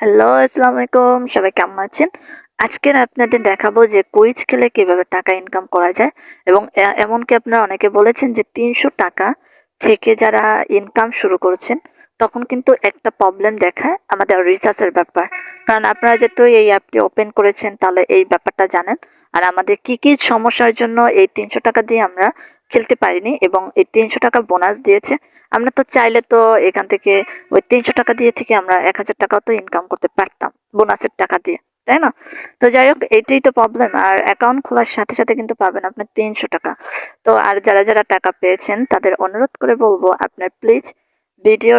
Hello আসসালামু আলাইকুম সবাই কেমন আছেন? আজকের আপনাদের দেখাবো যে কুইজ খেলে কীভাবে টাকা ইনকাম করা যায় এবং এমনকি আপনারা অনেকে বলেছেন যে তিনশো টাকা থেকে যারা ইনকাম শুরু করেছেন, তখন কিন্তু একটা প্রবলেম দেখায় আমাদের রিসার্চের ব্যাপার। কারণ আপনারা যেহেতু এই অ্যাপটি ওপেন করেছেন, তাহলে এই ব্যাপারটা জানেন। আর আমাদের কি কি সমস্যার জন্য এই তিনশো টাকা দিয়ে আমরা খেলতে পারিনি এবং এই তিনশো টাকা বোনাস দিয়েছে। আমরা তো চাইলে তো এখান থেকে ওই তিনশো টাকা দিয়ে থেকে আমরা এক হাজার টাকাও তো ইনকাম করতে পারতাম বোনাসের টাকা দিয়ে, তাই না? তো যাই হোক এটাই তো প্রবলেম আর অ্যাকাউন্ট খোলার সাথে সাথে কিন্তু পাবেন আপনার তিনশো টাকা। তো আর যারা যারা টাকা পেয়েছেন তাদের অনুরোধ করে বলব আপনার প্লিজ ভিডিও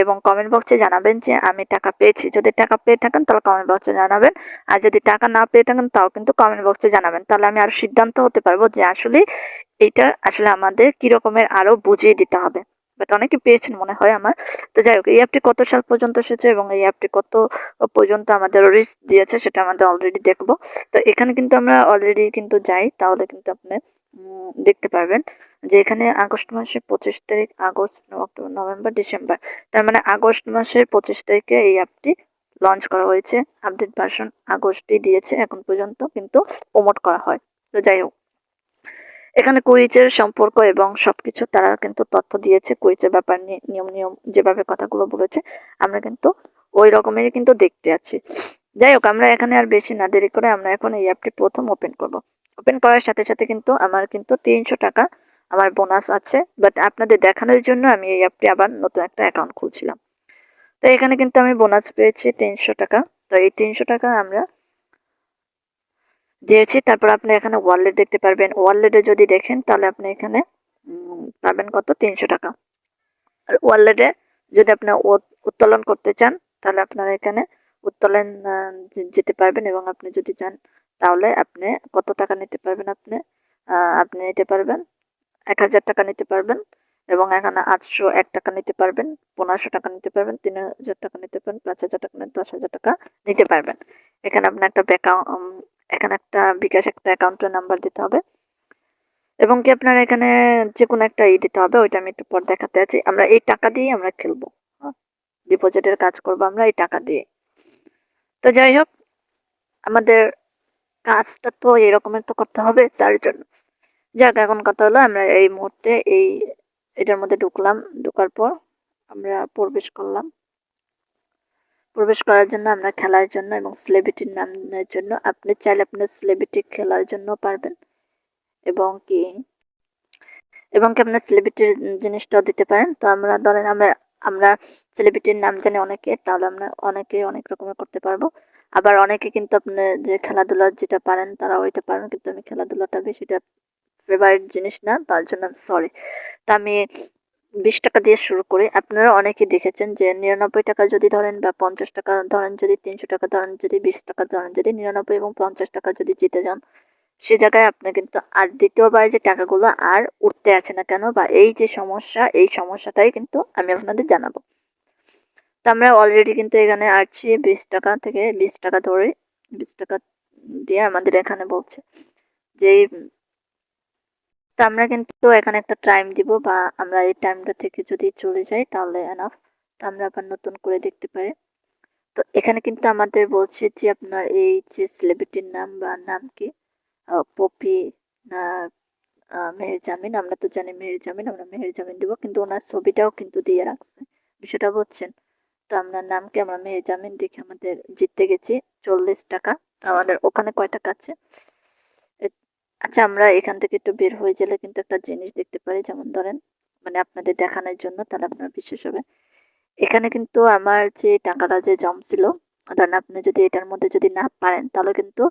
এবং কমেন্ট বক্সে জানাবেন যে আমি টাকা পেয়েছি। যদি টাকা পেয়ে থাকেন তাহলে কমেন্ট বক্সে জানাবেন। আর যদি টাকা না পেয়ে থাকেন তাও কিন্তু কমেন্ট বক্সে জানাবেন। তাহলে আমি আর সিদ্ধান্ত হতে পারব যে আসলে এটা আসলে আমাদের কি রকমের আরও বুঝিয়ে দিতে হবে। বাট অনেকে পেয়েছেন মনে হয় আমার। তো যাই হোক, এই অ্যাপটি কত সাল পর্যন্ত এসেছে এবং এই অ্যাপটি কত পর্যন্ত আমাদের রিস্ক দিয়েছে সেটা আমাদের অলরেডি দেখব। তো এখানে কিন্তু আমরা অলরেডি কিন্তু যাই, তাহলে কিন্তু আপনি দেখতে পারবেন যে এখানে আগস্ট মাসের পঁচিশ তারিখ, আগস্ট, অক্টোবর, নভেম্বর, ডিসেম্বর। তার মানে আগস্ট মাসের পঁচিশ তারিখে এই অ্যাপটি লঞ্চ করা হয়েছে। আপডেট ভার্সন আগস্টে দিয়েছে, এখন পর্যন্ত কিন্তু প্রমোট করা হয়। তো যাই হোক, এখানে কুইজের সম্পর্ক এবং সবকিছু তারা কিন্তু তথ্য দিয়েছে, কুইজের ব্যাপার নিয়ে, নিয়ম নিয়ম যেভাবে কথাগুলো বলেছে, আমরা কিন্তু ওই রকমেরই কিন্তু দেখতে আছি। যাই হোক, আমরা এখানে আর বেশি না দেরি করে আমরা এখন এই অ্যাপটি প্রথম ওপেন করব। ওপেন করার সাথে সাথে কিন্তু আমার কিন্তু তিনশো টাকা আমার বোনাস আছে। বাট আপনাদের দেখানোর জন্য আমি এই অ্যাপটি আবার নতুন একটা অ্যাকাউন্ট খুলছিলাম। তো এখানে কিন্তু আমি বোনাস পেয়েছি তিনশো টাকা। তো এই তিনশো টাকা আমরা দিয়েছি। তারপর আপনি এখানে ওয়ালেট দেখতে পারবেন। ওয়ালেটে যদি দেখেন, তাহলে আপনি এখানে পাবেন কত? তিনশো টাকা। আর ওয়ালেটে যদি আপনি উত্তোলন করতে চান, তাহলে আপনারা এখানে উত্তোলন যেতে পারবেন এবং আপনি যদি চান তাহলে আপনি কত টাকা নিতে পারবেন আপনি? আপনি নিতে পারবেন এক হাজার টাকা নিতে পারবেন এবং এখানে আটশো এক টাকা নিতে পারবেন, পনেরোশো টাকা নিতে পারবেন, তিন হাজার টাকা নিতে পারবেন, পাঁচ হাজার টাকা দশ হাজার টাকা নিতে পারবেন। এখানে আপনার একটা এখানে একটা বিকাশ একটা অ্যাকাউন্টের নাম্বার দিতে হবে। এবং কি আপনার এখানে যে কোনো একটা ই দিতে হবে, ওইটা আমি একটু পর দেখাতে আছি। আমরা এই টাকা দিয়ে আমরা খেলব ডিপোজিটের কাজ করব আমরা এই টাকা দিয়ে। তো যাই হোক, আমাদের কাজটা তো এরকমের তো করতে হবে তার জন্য। যাক, এখন কথা হলো আমরা এই মুহূর্তে এই, এটার মধ্যে ঢুকলাম। ঢোকার পর আমরা প্রবেশ করলাম। প্রবেশ করার জন্য আমরা খেলার জন্য এবং সেলিব্রিটির নামের জন্য আপনি চাইলে আপনার সেলিব্রিটি খেলার জন্য পারবেন। এবং কি এবং কি আপনার সেলিব্রিটির জিনিসটাও দিতে পারেন। তো আমরা ধরেন আমরা আমরা সেলিব্রিটির নাম জানি অনেকে, তাহলে আমরা অনেকে অনেক রকমের করতে পারব। আবার অনেকে কিন্তু আপনি যে খেলাধুলা যেটা পারেন তারা ওইটা পারেন, কিন্তু আমি খেলাধুলাটা বেশিটা ফেভারিট জিনিস না, তার জন্য সরি তা আমি বিশ টাকা দিয়ে শুরু করি। আপনারা অনেকেই দেখেছেন যে নিরানব্বই টাকা যদি ধরেন বা পঞ্চাশ টাকা ধরেন, যদি তিনশো টাকা ধরেন, যদি বিশ টাকা ধরেন, যদি নিরানব্বই এবং পঞ্চাশ টাকা যদি জিতে যান, সে জায়গায় আপনি কিন্তু আর দ্বিতীয়বার যে টাকাগুলো আর উঠতে আছে না কেন বা এই যে সমস্যা, এই সমস্যাটাই কিন্তু আমি আপনাদের জানাব। তো আমরা অলরেডি কিন্তু এখানে আসছি বিশ টাকা থেকে বিশ টাকা ধরে, বিশ টাকা দিয়ে আমাদের এখানে বলছে যে তো আমরা কিন্তু এখানে একটা টাইম দিব বা আমরা এই টাইমটা থেকে যদি চলে যাই তাহলে এনাফ তো আমরা আবার নতুন করে দেখতে পারি। তো এখানে কিন্তু আমাদের বলছে যে আপনার এই যে সেলিব্রিটির নাম বা নাম কি? পপি না মেহের জামিন, আমরা তো জানি মেহের জামিন, আমরা মেহের জামিন দিব, কিন্তু ওনার ছবিটাও কিন্তু দিয়ে রাখছে। বিষয়টা বুঝছেন? তো আমরা নামকে আমরা মেহের জামিন দেখে আমাদের জিততে গেছি চল্লিশ টাকা। আমাদের ওখানে কয় টাকা আছে? আচ্ছা আমরা এখান থেকে একটু বের হয়ে গেলে কিন্তু একটা জিনিস দেখতে পারি। যেমন ধরেন মানে আপনাদের দেখানোর জন্য তাহলে আপনার বিশ্বাস হবে। এখানে কিন্তু আমার যে টাকাটা যে জমছিল ধরেন আপনি যদি এটার মধ্যে যদি না পারেন, তাহলে কিন্তু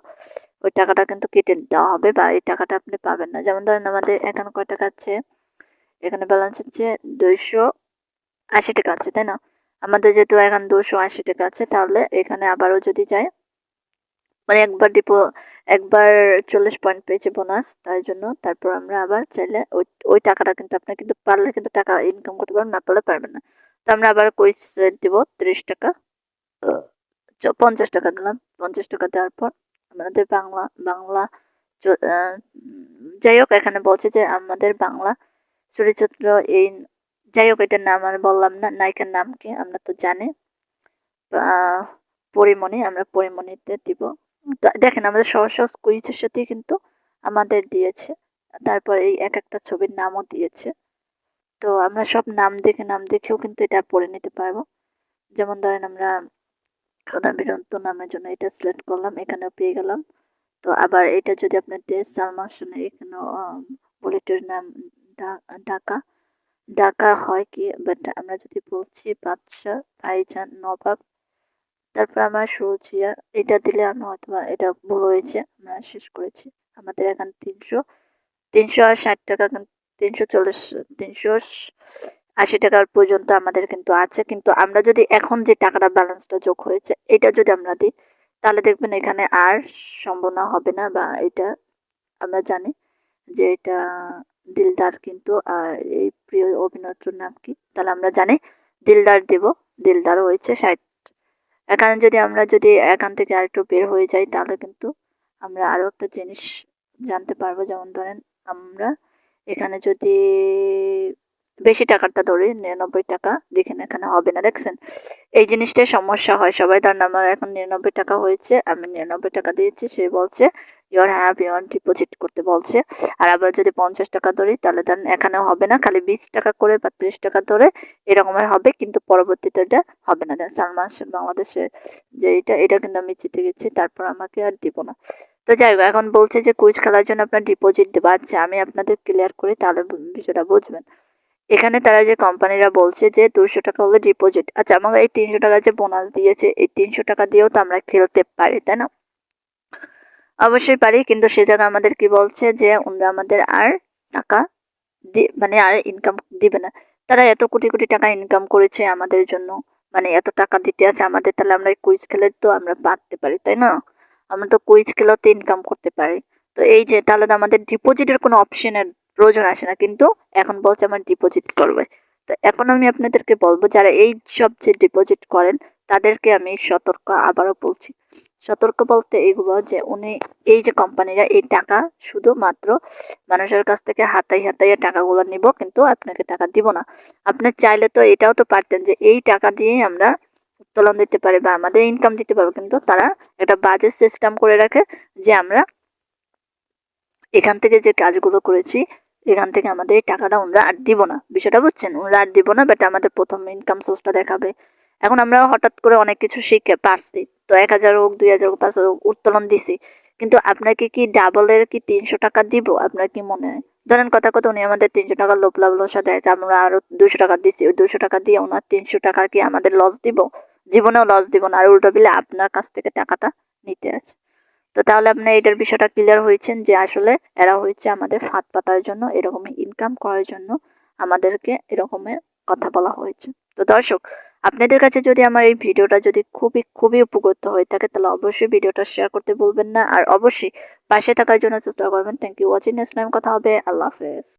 ওই টাকাটা কিন্তু কেটে দেওয়া হবে বা এই টাকাটা আপনি পাবেন না। যেমন ধরেন আমাদের এখানে কয় টাকা আছে? এখানে ব্যালেন্স হচ্ছে দুইশো আশি টাকা আছে, তাই না? আমাদের যেহেতু এখন দুশো আশি টাকা আছে, তাহলে এখানে আবারও যদি যায় মানে একবার ডিপো একবার চল্লিশ পয়েন্ট পেয়েছে বোনাস তার জন্য তারপর আমরা আবার চাইলে ওই ওই টাকাটা কিন্তু আপনার কিন্তু পারলে কিন্তু টাকা ইনকাম করতে পারবেন, না পারলে পারবেন না। তো আমরা আবার কুইজ দিব তিরিশ টাকা। পঞ্চাশ টাকা দিলাম। পঞ্চাশ টাকা দেওয়ার পর আমাদের বাংলা বাংলা যাই হোক, এখানে বলছে যে আমাদের বাংলা চরিত্র এই যাই হোক এটার নাম আর বললাম না, নায়িকার নাম কি আমরা তো জানি। পরিমণি, আমরা পরিমণিতে দিব। তো দেখেন, আমাদের সহজ সহজ কুইজের সাথে কিন্তু আমাদের দিয়েছে। তারপর এই এক একটা ছবির নামও দিয়েছে। তো আমরা সব নাম দেখে, নাম দেখেও কিন্তু এটা পড়ে নিতে পারব। যেমন ধরেন, আমরা খোদা বিরন্ত নামের জন্য এটা সিলেক্ট করলাম, এখানেও পেয়ে গেলাম। তো আবার এটা যদি আপনার দেশ সালমান খানের এখানেও বুলেটের নাম ঢাকা ঢাকা হয় কি বাট আমরা যদি বলছি বাদশাহ ভাইজান, নবাব, তারপর আমার সুরজিয়া, এটা দিলে আমরা হয়তো এটা ভুল হয়েছে, আমরা শেষ করেছি। আমাদের এখন তিনশো তিনশো ষাট টাকা তিনশো চল্লিশ, তিনশো আশি টাকার পর্যন্ত আমাদের কিন্তু আছে। কিন্তু আমরা যদি এখন যে টাকাটা ব্যালেন্সটা যোগ হয়েছে, এটা যদি আমরা দিই, তাহলে দেখবেন এখানে আর সম্ভাবনা হবে না, বা এটা আমরা জানি যে এটা দিলদার কিন্তু এই প্রিয় অভিনেত্রীর নাম কি? তাহলে আমরা জানি, দিলদার দেব। দিলদার হয়েছে ষাট। এখানে যদি আমরা যদি এখান থেকে আরেকটু বের হয়ে যাই, তাহলে কিন্তু আমরা আরও একটা জিনিস জানতে পারব। যেমন ধরেন, আমরা এখানে যদি বেশি টাকাটা ধরি নিরানব্বই টাকা দেখেন এখানে হবে না, দেখছেন? এই জিনিসটাই সমস্যা হয় সবাই। ধরেন আমার এখন নিরানব্বই টাকা হয়েছে, আমি নিরানব্বই টাকা দিয়েছি, সে বলছে ইউর হ্যাভ ইউর ডিপোজিট করতে বলছে। আর আবার যদি পঞ্চাশ টাকা ধরি, তাহলে তার এখানেও হবে না, খালি বিশ টাকা করে বা ত্রিশ টাকা ধরে এরকমের হবে, কিন্তু পরবর্তীতে এটা হবে না। সালমান বাংলাদেশে যে এটা এটা কিন্তু আমি জিতে গেছি, তারপর আমাকে আর দিব না। তো যাই হোক, এখন বলছে যে কুইজ খেলার জন্য আপনার ডিপোজিট দেবো। আচ্ছা আমি আপনাদের ক্লিয়ার করি, তাহলে বিষয়টা বুঝবেন। এখানে তারা যে কোম্পানিরা বলছে যে দুশো টাকা হলে ডিপোজিট আচ্ছা আমাকে এই তিনশো টাকা যে বোনাস দিয়েছে, এই তিনশো টাকা দিয়েও তো আমরা খেলতে পারি, তাই না? অবশ্যই পারি, কিন্তু সে জায়গায় আমাদের কি বলছে যে ওনারা আমাদের আর টাকা মানে আর ইনকাম দিবে না। তারা এত কোটি কোটি টাকা ইনকাম করেছে আমাদের জন্য মানে এত টাকা দিতে আছে আমাদের, তাহলে আমরা কুইজ খেলে তো আমরা পারতে পারি, তাই না? আমরা তো কুইজ খেলাতে ইনকাম করতে পারি। তো এই যে, তাহলে তো আমাদের ডিপোজিটের কোনো অপশনের প্রয়োজন আসে না, কিন্তু এখন বলছে আমার ডিপোজিট করবে। তো এখন আমি আপনাদেরকে বলব, যারা এই সব যে ডিপোজিট করেন, তাদেরকে আমি সতর্ক আবারও বলছি। সতর্ক বলতে এগুলো যে উনি, এই যে কোম্পানিরা এই টাকা শুধুমাত্র মানুষের কাছ থেকে হাতাই হাতাইয়ে টাকাগুলো নিব, কিন্তু আপনাকে টাকা দিব না। আপনি চাইলে তো এটাও তো পারতেন যে এই টাকা দিয়েই আমরা উত্তোলন দিতে পারি বা আমাদের ইনকাম দিতে পারব, কিন্তু তারা একটা বাজেট সিস্টেম করে রাখে যে আমরা এখান থেকে যে কাজগুলো করেছি এখান থেকে আমাদের এই টাকাটা ওনারা আর দিব না। বিষয়টা বুঝছেন? ওনারা আর দিব না বাট আমাদের প্রথম ইনকাম সোর্সটা দেখাবে। এখন আমরা হঠাৎ করে অনেক কিছু শিখে পারছি। তো এক হাজার হোক, দুই হাজার হোক, পাঁচ হাজার হোক, উত্তোলন দিছি। কিন্তু আপনাকে কি ডাবলের কি তিনশো টাকা দিব? আপনার কি মনে হয়? ধরেন কথা কথা উনি আমাদের তিনশো টাকা লোভ লাভলসা দেয় আমরা আরও দুশো টাকা দিচ্ছি ওই দুশো টাকা দিয়ে ওনার তিনশো টাকা কি আমাদের লস দিব? জীবনেও লস দিব না। আর উল্টো বিলে আপনার কাছ থেকে টাকাটা নিতে আছে। তো তাহলে আপনি এটার বিষয়টা ক্লিয়ার হয়েছেন যে আসলে এরা হয়েছে আমাদের ফাঁদ পাতার জন্য এরকম ইনকাম করার জন্য আমাদেরকে এরকম কথা বলা হয়েছে। তো দর্শক, আপনাদের কাছে যদি আমার এই ভিডিওটা যদি খুবই খুবই উপকৃত হয়ে থাকে, তাহলে অবশ্যই ভিডিওটা শেয়ার করতে বলবেন না। আর অবশ্যই পাশে থাকার জন্য চেষ্টা করবেন। Thank you watching next time কথা হবে। আল্লাহ হাফেজ।